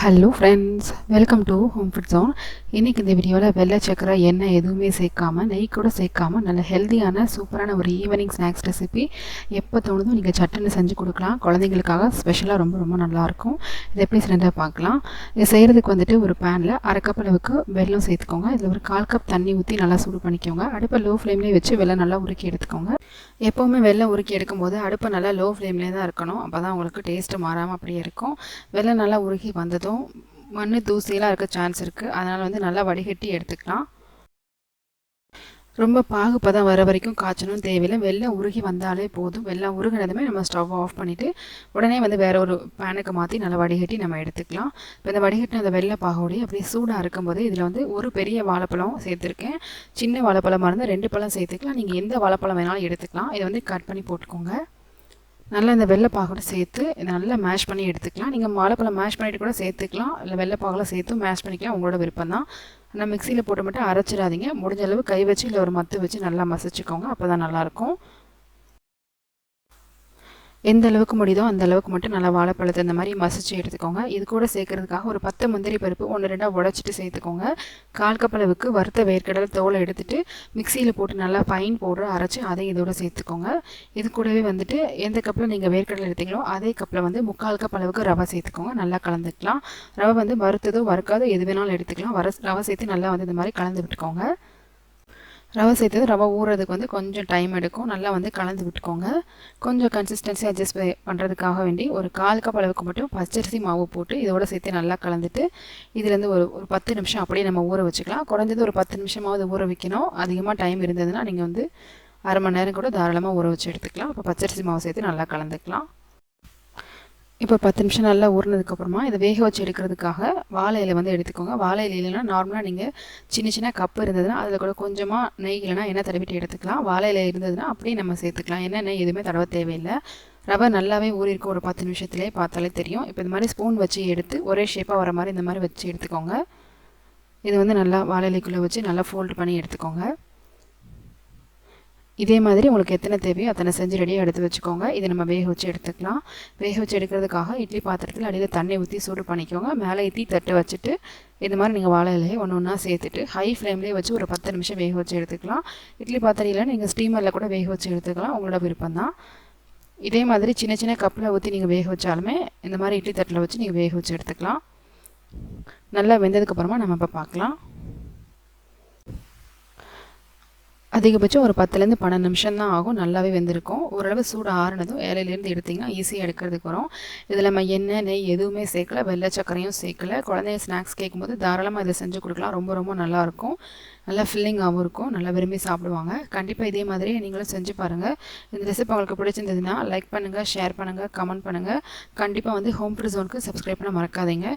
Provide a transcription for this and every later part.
Hello friends welcome to home food zone இன்றைக்கி இந்த வீடியோவில் வெள்ளை சக்கரை எண்ணெய் எதுவுமே சேர்க்காம நெய் கூட சேர்க்காம நல்ல ஹெல்த்தியான சூப்பரான ஒரு ஈவினிங் ஸ்நாக்ஸ் ரெசிபி எப்போ தோணுதோ நீங்கள் சட்டுன்னு செஞ்சு கொடுக்கலாம். குழந்தைங்களுக்காக ஸ்பெஷலாக ரொம்ப ரொம்ப நல்லாயிருக்கும் இதை எப்படி சிலிண்டர் பார்க்கலாம். இது செய்கிறதுக்கு வந்துட்டு ஒரு பேனில் அரை கப் அளவுக்கு வெல்லம் சேர்த்துக்கோங்க. இதில் ஒரு கால் கப் தண்ணி ஊற்றி நல்லா சூடு பண்ணிக்கோங்க. அடுப்பை லோ ஃப்ளேம்லேயே வச்சு வெள்ளம் நல்லா உருக்கி எடுத்துக்கோங்க. எப்போவுமே வெள்ளம் உருக்கி எடுக்கும்போது அடுப்பை நல்லா லோ ஃப்ளேம்லேயே தான் இருக்கணும். அப்போ தான் உங்களுக்கு டேஸ்ட்டு மாறாமல் அப்படியே இருக்கும். வெள்ளம் நல்லா உருகி வந்ததும் மண் தூசியெல்லாம் இருக்க சான்ஸ் இருக்குது அதனால் வந்து நல்லா வடிகட்டி எடுத்துக்கலாம். ரொம்ப பாகுப்பதம் வர வரைக்கும் காய்ச்சணும் தேவையில்லை. வெள்ளம் உருகி வந்தாலே போதும். வெள்ளம் உருகினதுமே நம்ம ஸ்டவ் ஆஃப் பண்ணிவிட்டு உடனே வந்து வேறு ஒரு பேனுக்கு மாற்றி நல்லா வடிகட்டி நம்ம எடுத்துக்கலாம். இப்போ இந்த வடிகட்டின அந்த வெள்ளை பாகோடைய அப்படியே சூடாக இருக்கும்போது இதில் வந்து ஒரு பெரிய வாழைப்பழம் சேர்த்துருக்கேன். சின்ன வாழைப்பழமாக இருந்தால் ரெண்டு பழம் சேர்த்துக்கலாம். நீங்கள் எந்த வாழைப்பழம் வேணாலும் எடுத்துக்கலாம். இதை வந்து கட் பண்ணி போட்டுக்கோங்க. நல்லா இந்த வெள்ளைப்பாகோட சேர்த்து இதை நல்லா மேஷ் பண்ணி எடுத்துக்கலாம். நீங்கள் வாழைப்பழம் மேஷ் பண்ணிவிட்டு கூட சேர்த்துக்கலாம். இல்லை வெள்ளைப்பாகலாம் சேர்த்து மேஷ் பண்ணிக்கலாம். உங்களோட விருப்பம் தான் ஆனால் மிக்சியில் போட்டு மட்டும் அரைச்சிடாதீங்க. முடிஞ்ச அளவு கை வச்சு இல்லை ஒரு மத்து வச்சு நல்லா மசிச்சுக்கோங்க. அப்போ தான் நல்லாயிருக்கும். எந்த அளவுக்கு முடியுதோ அந்த அளவுக்கு மட்டும் நல்லா வாழைப்பழத்தை இந்த மாதிரி மசிச்சு எடுத்துக்கோங்க. இது கூட சேர்க்கறதுக்காக ஒரு பத்து முந்திரி பருப்பு ஒன்று ரெண்டாக உடச்சிட்டு சேர்த்துக்கோங்க. கால் கப் அளவுக்கு வறுத்த வேர்க்கடலை தோலை எடுத்துட்டு மிக்சியில் போட்டு நல்லா ஃபைன் பவுடர் அரைச்சி அதை இதோட சேர்த்துக்கோங்க. இது கூடவே வந்துட்டு எந்த கப்பில் நீங்கள் வேர்க்கடலை எடுத்தீங்களோ அதே கப்பில் வந்து முக்கால் கப் அளவுக்கு ரவை சேர்த்துக்கோங்க. நல்லா கலந்துக்கலாம். ரவை வந்து வறுத்ததோ வறுக்காதோ எது வேணாலும் எடுத்துக்கலாம். வர ரவை சேர்த்து நல்லா வந்து இந்த மாதிரி கலந்து விட்டுக்கோங்க. ரவை சேர்த்தது ரவை ஊறுறதுக்கு வந்து கொஞ்சம் டைம் எடுக்கும். நல்லா வந்து கலந்து விட்டுக்கோங்க. கொஞ்சம் கன்சிஸ்டன்சி அட்ஜஸ்ட் பண்ணுறதுக்காக வேண்டி ஒரு கால் கப் அளவுக்கு மட்டும் பச்சரிசி மாவு போட்டு இதோட சேர்த்து நல்லா கலந்துட்டு இதுலேருந்து ஒரு ஒரு பத்து நிமிஷம் அப்படியே நம்ம ஊற வச்சுக்கலாம். குறைஞ்சது ஒரு பத்து நிமிஷமாவது ஊற வைக்கணும். அதிகமாக டைம் இருந்ததுன்னா நீங்கள் வந்து அரை மணி நேரம் கூட தாராளமாக ஊற வச்சு எடுத்துக்கலாம். அப்போ பச்சரிசி மாவு சேர்த்து நல்லா கலந்துக்கலாம். இப்போ பத்து நிமிஷம் நல்லா ஊறினதுக்கப்புறமா இதை வேக வச்சு எடுக்கிறதுக்காக வாழை இலை வந்து எடுத்துக்கோங்க. வாழை இலையிலனா நார்மலாக நீங்கள் சின்ன சின்ன கப்பு இருந்ததுன்னா அதில் கூட கொஞ்சமாக நெய் இல்லைனா எண்ணெய் தடவிட்டு எடுத்துக்கலாம். வாழை இலை இருந்ததுன்னா அப்படியே நம்ம சேர்த்துக்கலாம். எண்ணெய் நெய் எதுவுமே தடவ தேவையில்லை. ரவை நல்லாவே ஊறிருக்கும் ஒரு பத்து நிமிஷத்துலேயே பார்த்தாலே தெரியும். இப்போ இந்த மாதிரி ஸ்பூன் வச்சு எடுத்து ஒரே ஷேப்பாக வர மாதிரி இந்த மாதிரி வச்சு எடுத்துக்கோங்க. இது வந்து நல்லா வாழை இலைக்குள்ளே வச்சு நல்லா ஃபோல்டு பண்ணி எடுத்துக்கோங்க. இதே மாதிரி உங்களுக்கு எத்தனை தேவையோ அத்தனை செஞ்சு ரெடியாக எடுத்து வச்சுக்கோங்க. இதை நம்ம வேக வச்சு எடுத்துக்கலாம். வேக வச்சு எடுக்கிறதுக்காக இட்லி பாத்திரத்தில் அடியில் தண்ணி ஊற்றி சூடு பண்ணிக்கோங்க. மேலே இட்லி தட்டு வச்சுட்டு இது மாதிரி நீங்கள் வாழை இலையை ஒன்று ஒன்றா சேர்த்துட்டு ஹை ஃப்ளேம்லேயே வச்சு ஒரு பத்து நிமிஷம் வேக வச்சு எடுத்துக்கலாம். இட்லி பாத்திரையில் நீங்கள் ஸ்டீமரில் கூட வேக வச்சு எடுத்துக்கலாம். உங்களோட விருப்பம் தான் இதே மாதிரி சின்ன சின்ன கப்பில் ஊற்றி நீங்கள் வேக வச்சாலுமே இந்த மாதிரி இட்லி தட்டில் வச்சு நீங்கள் வேக வச்சு எடுத்துக்கலாம். நல்லா வெந்ததுக்கப்புறமா நம்ம இப்போ பார்க்கலாம். அதிகபட்சம் ஒரு பத்துலேருந்து பன்னெண்டு நிமிஷம் தான் ஆகும். நல்லாவே வெந்திருக்கும். ஓரளவு சூடு ஆறுனதும் இலையிலேருந்து எடுத்திங்கன்னா ஈஸியாக எடுக்கிறதுக்கு வரும். இதில் நம்ம எண்ணெய் நெய் எதுவுமே சேர்க்கல. வெள்ளை சக்கரையும் சேர்க்கல. குழந்தைய ஸ்நாக்ஸ் கேட்கும்போது தாராளமாக இதை செஞ்சு கொடுக்கலாம். ரொம்ப ரொம்ப நல்லாயிருக்கும் நல்லா ஃபில்லிங்காகவும் இருக்கும். நல்லா விரும்பி சாப்பிடுவாங்க. கண்டிப்பாக இதே மாதிரி நீங்களும் செஞ்சு பாருங்கள் இந்த ரெசிபி உங்களுக்கு பிடிச்சிருந்ததுன்னா லைக் பண்ணுங்கள் ஷேர் பண்ணுங்கள் கமெண்ட் பண்ணுங்கள் கண்டிப்பாக வந்து ஹோம் ஃபுட் ஜோனுக்கு சப்ஸ்கிரைப் பண்ண மறக்காதீங்க.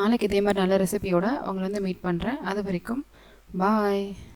நாளைக்கு இதே மாதிரி நல்ல ரெசிபியோட உங்களை வந்து மீட் பண்ணுறேன் அது வரைக்கும் பாய்